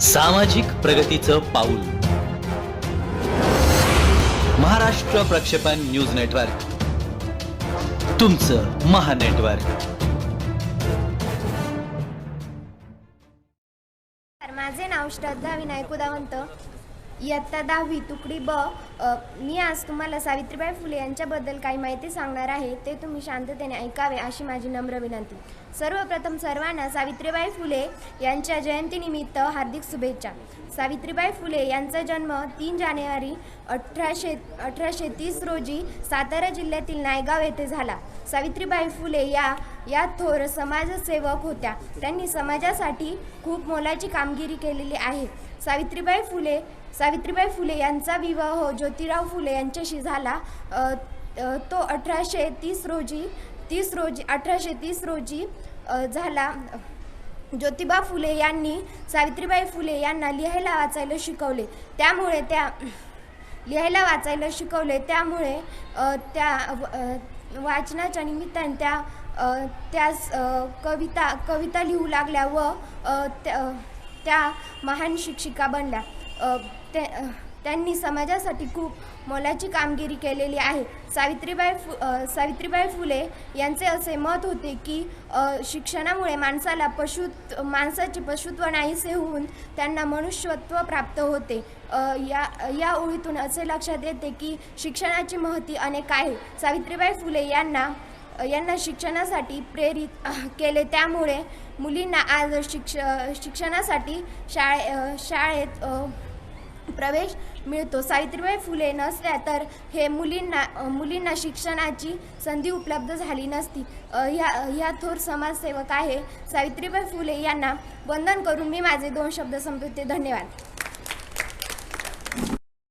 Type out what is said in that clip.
सामाजिक प्रगतीचं पाऊल. महाराष्ट्र प्रक्षेपण न्यूज नेटवर्क. तुमचं महानेटवर्क माझे नाव श्रद्धा विनायक उदावंत. इयत्ता दहावी तुकडी ब मी आज तुम्हाला सावित्रीबाई फुले यांच्याबद्दल काही माहिती सांगणार आहे ते तुम्ही शांततेने ऐकावे अशी माझी नम्र विनंती. सर्वप्रथम सर्वांना सावित्रीबाई फुले यांच्या जयंतीनिमित्त हार्दिक शुभेच्छा. सावित्रीबाई फुले यांचा जन्म तीन जानेवारी अठराशे अठराशे तीस रोजी सातारा जिल्ह्यातील नायगाव येथे झाला. सावित्रीबाई फुले या या थोर समाजसेवक होत्या. त्यांनी समाजासाठी खूप मोलाची कामगिरी केलेली आहे. सावित्रीबाई फुले सावित्रीबाई फुले यांचा विवाह ज्योतिराव फुले यांच्याशी झाला. तो अठराशे तीस रोजी तीस रोजी अठराशे तीस रोजी झाला. ज्योतिबा फुले यांनी सावित्रीबाई फुले यांना लिहायला वाचायला शिकवले. त्यामुळे त्या लिहायला वाचायला शिकवले. त्यामुळे त्या वाचनाच्या निमित्ताने त्या त्यास कविता कविता लिहू लागल्या व त्या त्या महान शिक्षिका बनल्या. त्या त्यांनी समाजासाठी खूप मोलाची कामगिरी केलेली आहे. सावित्रीबाई फु सावित्रीबाई फुले यांचे असे मत होते की शिक्षणामुळे माणसाला पशु माणसाचे पशुत्व नाहीसे होऊन त्यांना मनुष्यत्व प्राप्त होते. या या ओळीतून असे लक्षात येते की शिक्षणाची महती अनेक आहे. सावित्रीबाई फुले यांना यांना शिक्षणासाठी प्रेरित केले. त्यामुळे मुलींना आज शिक्ष शिक्षणासाठी शाळे शाळेत प्रवेश मिळतो. सावित्रीबाई फुले नसल्या तर हे मुलींना मुलींना शिक्षणाची संधी उपलब्ध झाली नसती. ह्या ह्या थोर समाजसेवक आहे सावित्रीबाई फुले यांना वंदन करून मी माझे दोन शब्द संपवते. धन्यवाद.